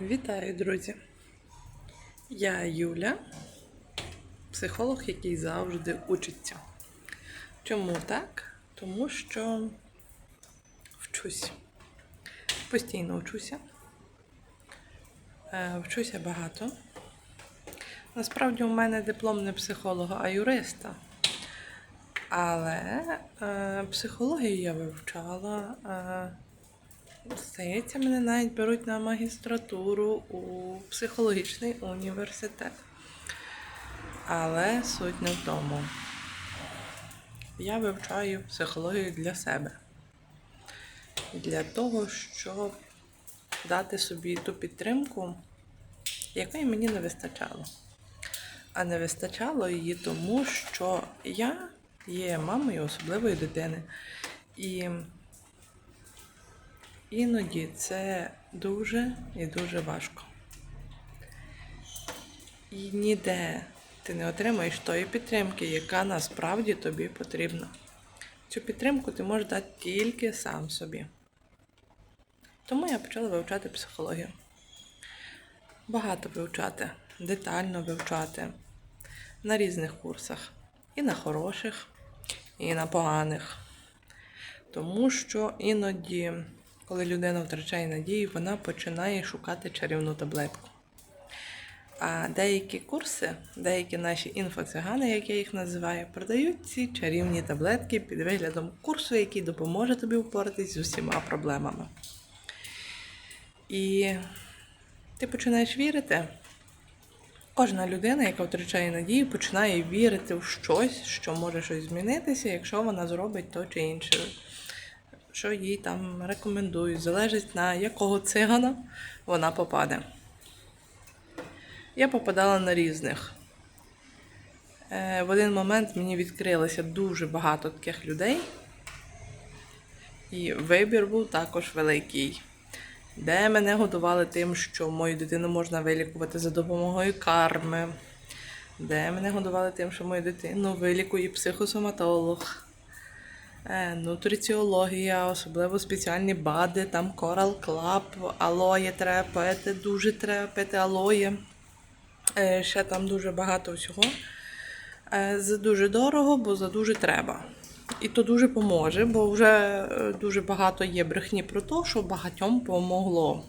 Вітаю, друзі! Я Юля, психолог, який завжди учиться. Чому так? Тому що вчусь. Постійно вчуся. Е, Вчуся багато. Насправді у мене диплом не психолога, а юриста. Але е, психологію я вивчала. Здається, мене навіть беруть на магістратуру у психологічний університет. Але суть не в тому. Я вивчаю психологію для себе. Для того, щоб дати собі ту підтримку, якої мені не вистачало. А не вистачало її тому, що я є мамою особливої дитини. І Іноді це дуже і дуже важко. І ніде ти не отримаєш тої підтримки, яка насправді тобі потрібна. Цю підтримку ти можеш дати тільки сам собі. Тому я почала вивчати психологію. Багато вивчати, детально вивчати на різних курсах. І на хороших, і на поганих. Тому що іноді коли людина втрачає надію, вона починає шукати чарівну таблетку. А деякі курси, деякі наші інфоцигани, як я їх називаю, продають ці чарівні таблетки під виглядом курсу, який допоможе тобі впоратись з усіма проблемами. І ти починаєш вірити. Кожна людина, яка втрачає надію, починає вірити в щось, що може щось змінитися, якщо вона зробить то чи інше що їй там рекомендують, залежить на якого цигана вона попаде. Я попадала на різних. Е, В один момент мені відкрилося дуже багато таких людей, і вибір був також великий. Де мене годували тим, що мою дитину можна вилікувати за допомогою карми, де мене годували тим, що мою дитину вилікує психосоматолог. Е, Нутриціологія, особливо спеціальні бади, там Coral Club, алоє треба пити, дуже треба пити алоє. Е, Ще там дуже багато всього. Е, За дуже дорого, бо за дуже треба. І то дуже поможе, бо вже дуже багато є брехні про те, що багатьом помогло.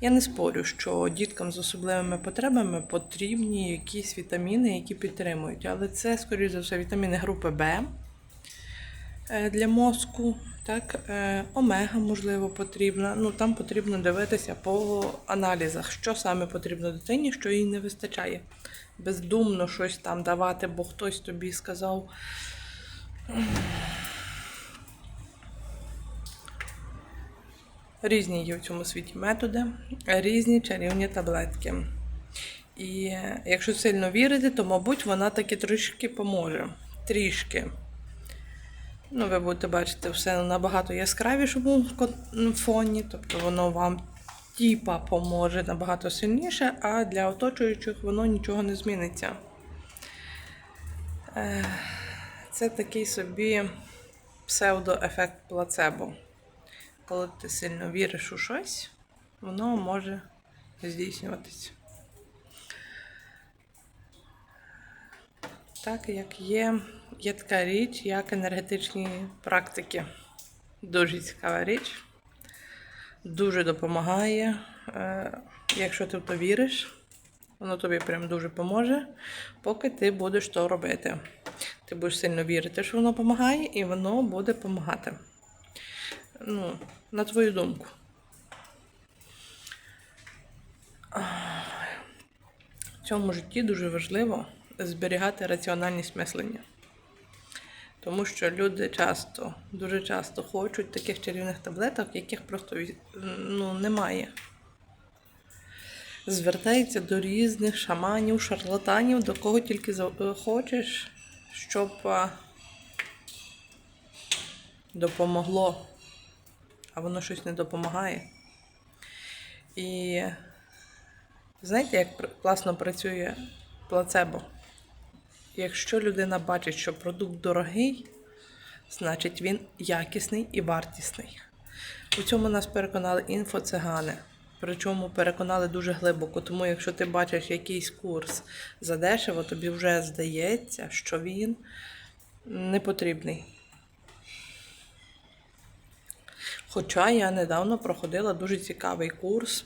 Я не спорю, що діткам з особливими потребами потрібні якісь вітаміни, які підтримують. Але це, скоріш за все, вітаміни групи Б. Е, для мозку, так, е, омега, можливо, потрібна. Ну, там потрібно дивитися по аналізах, що саме потрібно дитині, що їй не вистачає. Бездумно щось там давати, бо хтось тобі сказав. Різні є в цьому світі методи, різні чарівні таблетки. І е, якщо сильно вірити, то, мабуть, вона таки трішки поможе. Трішки. Ну, ви будете бачити все набагато яскравішому фоні, тобто воно вам тіпа поможе набагато сильніше, а для оточуючих воно нічого не зміниться. Е, це такий собі псевдоефект плацебо. Коли ти сильно віриш у щось, воно може здійснюватися. Так, як є, є така річ, як енергетичні практики. Дуже цікава річ. Дуже допомагає. Е, Якщо ти в то віриш, воно тобі прям дуже поможе, поки ти будеш то робити. Ти будеш сильно вірити, що воно допомагає, і воно буде допомагати. Ну, на твою думку. В цьому житті дуже важливо зберігати раціональність мислення. Тому що люди часто, дуже часто хочуть таких чарівних таблеток, яких просто ну, немає. Звертаються до різних шаманів, шарлатанів, до кого тільки хочеш, щоб допомогло, а воно щось не допомагає. І знаєте, як класно працює плацебо? Якщо людина бачить, що продукт дорогий, значить він якісний і вартісний. У цьому нас переконали інфоцигани. Причому переконали дуже глибоко. Тому якщо ти бачиш якийсь курс задешево, тобі вже здається, що він не потрібний. Хоча я недавно проходила дуже цікавий курс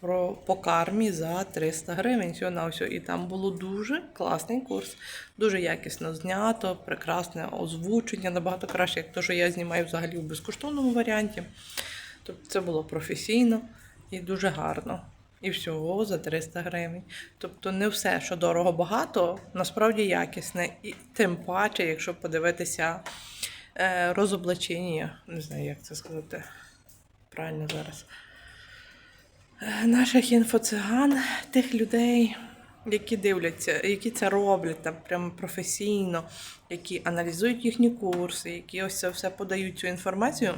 про, по кармі за 300 гривень на всього. І там було дуже класний курс, дуже якісно знято, прекрасне озвучення, набагато краще, як те, що я знімаю взагалі в безкоштовному варіанті. Тобто це було професійно і дуже гарно. І всього за 300 гривень. Тобто не все, що дорого багато, насправді якісне. І тим паче, якщо подивитися е, розоблачення, не знаю, як це сказати правильно зараз. Наших інфоциган, тих людей, які дивляться, які це роблять там прямо професійно, які аналізують їхні курси, які ось це все подають цю інформацію.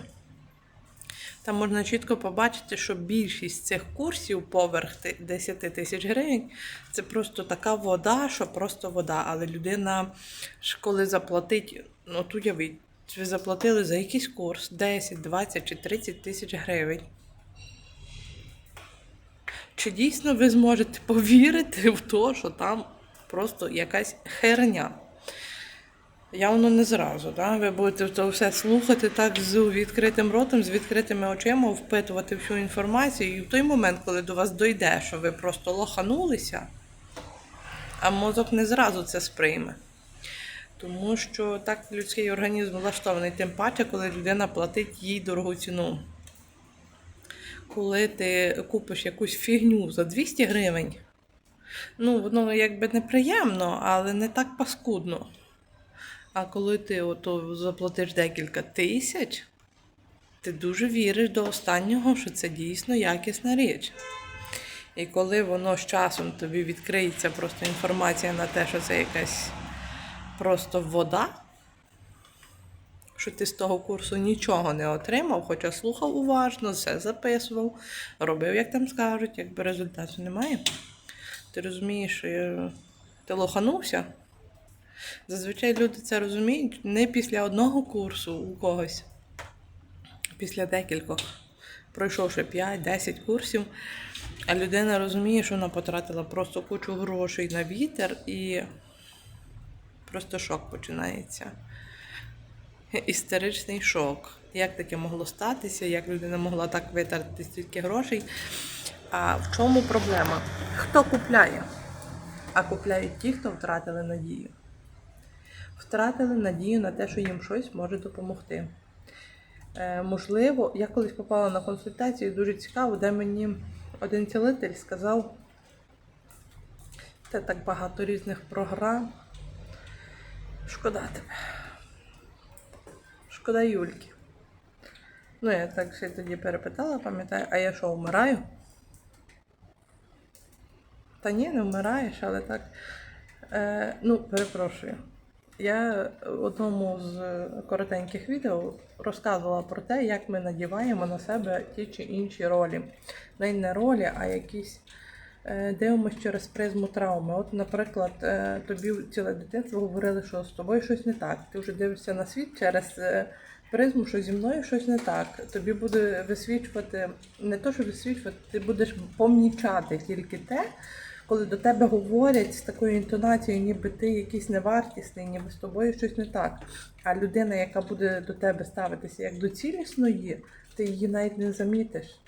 Там можна чітко побачити, що більшість цих курсів поверх 10 тисяч гривень це просто така вода, що просто вода. Але людина ж коли заплатить, ну тут уявіть, ви заплатили за якийсь курс 10, 20 чи 30 тисяч гривень. Чи дійсно ви зможете повірити в те, що там просто якась херня? Явно не зразу, да? ви будете це все слухати так з відкритим ротом, з відкритими очима, впитувати всю інформацію. І в той момент, коли до вас дойде, що ви просто лоханулися, а мозок не зразу це сприйме. Тому що так людський організм влаштований, тим паче, коли людина платить їй дорогу ціну. Коли ти купиш якусь фігню за 200 гривень, ну, воно якби неприємно, але не так паскудно. А коли ти ото заплатиш декілька тисяч, ти дуже віриш до останнього, що це дійсно якісна річ. І коли воно з часом тобі відкриється просто інформація на те, що це якась просто вода, що ти з того курсу нічого не отримав, хоча слухав уважно, все записував, робив, як там скажуть, якби результату немає. Ти розумієш, що е, ти лоханувся. Зазвичай люди це розуміють не після одного курсу у когось, після декількох. Пройшовши 5-10 курсів, а людина розуміє, що вона потратила просто кучу грошей на вітер і просто шок починається. Істеричний шок. Як таке могло статися, як людина могла так витратити стільки грошей? А в чому проблема? Хто купляє? А купляють ті, хто втратили надію втратили надію на те, що їм щось може допомогти. Е, можливо, я колись попала на консультацію, дуже цікаво, де мені один цілитель сказав, це так багато різних програм. Шкода тебе. Шкода Юльки. Ну, я так ще тоді перепитала, пам'ятаю, а я що, вмираю? Та ні, не вмираєш, але так. Е, ну, перепрошую. Я в одному з коротеньких відео розказувала про те, як ми надіваємо на себе ті чи інші ролі. Не ролі, а якісь дивимося через призму травми. От, наприклад, е, тобі ціле дитинство говорили, що з тобою щось не так. Ти вже дивишся на світ через е, призму, що зі мною щось не так. Тобі буде висвічувати не то, що висвічувати, ти будеш помічати тільки те коли до тебе говорять з такою інтонацією, ніби ти якийсь невартісний, ніби з тобою щось не так. А людина, яка буде до тебе ставитися як до цілісної, ти її навіть не замітиш.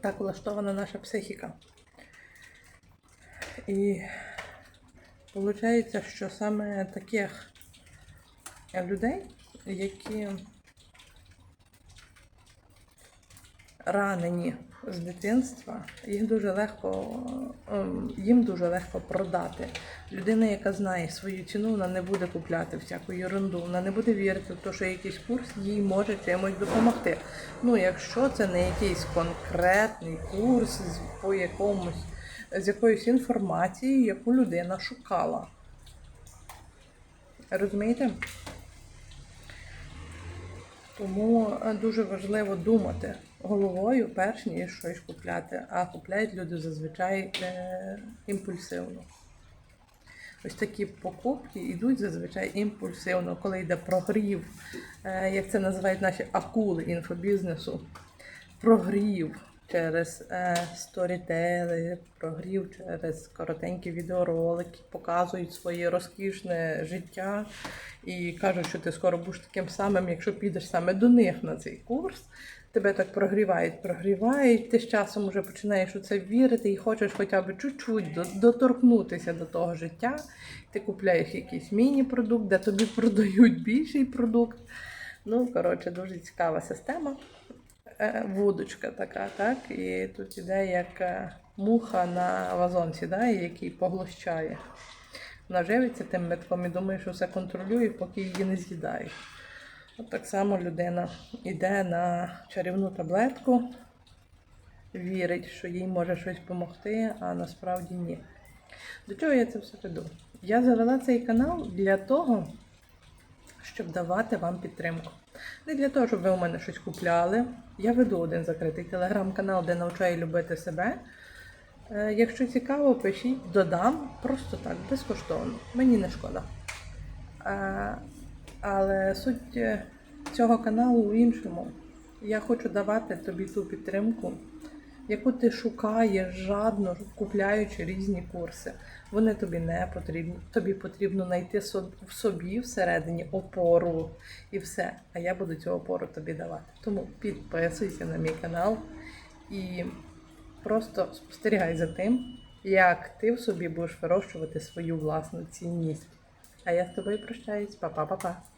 Так влаштована наша психіка. І виходить, що саме таких людей, які ранені з дитинства, їх дуже легко, ем, їм дуже легко продати. Людина, яка знає свою ціну, вона не буде купляти всяку ерунду, вона не буде вірити в те, що якийсь курс їй може чимось допомогти. Ну, якщо це не якийсь конкретний курс по якомусь, з якоюсь інформацією, яку людина шукала. Розумієте? Тому е, дуже важливо думати головою, перш ніж щось купляти, а купляють люди зазвичай е, імпульсивно. Ось такі покупки йдуть зазвичай імпульсивно, коли йде прогрів, е, як це називають наші акули інфобізнесу. прогрів через е, сторітели, прогрів через коротенькі відеоролики, показують своє розкішне життя і кажуть, що ти скоро будеш таким самим, якщо підеш саме до них на цей курс. Тебе так прогрівають, прогрівають, ти з часом вже починаєш у це вірити і хочеш хоча б чуть-чуть доторкнутися до того життя. Ти купляєш якийсь міні-продукт, де тобі продають більший продукт. Ну, коротше, дуже цікава система. Е, Вудочка така, так? І тут іде як е, муха на вазонці, да? який поглощає. Вона живиться тим метком і думає, що все контролює, поки її не з'їдають. От так само людина йде на чарівну таблетку, вірить, що їй може щось допомогти, а насправді ні. До чого я це все веду? Я завела цей канал для того, щоб давати вам підтримку. Не для того, щоб ви у мене щось купляли. Я веду один закритий телеграм-канал, де навчаю любити себе. Е, Якщо цікаво, пишіть, додам просто так, безкоштовно. Мені не шкода. Але суть е, цього каналу в іншому. Я хочу давати тобі ту підтримку, яку ти шукаєш жадно, купляючи різні курси. Вони тобі не потрібні. Тобі потрібно знайти в собі всередині опору і все. А я буду цю опору тобі давати. Тому підписуйся на мій канал і просто спостерігай за тим, як ти в собі будеш вирощувати свою власну цінність. А я з тобою прощаюсь. Па-па-па-па.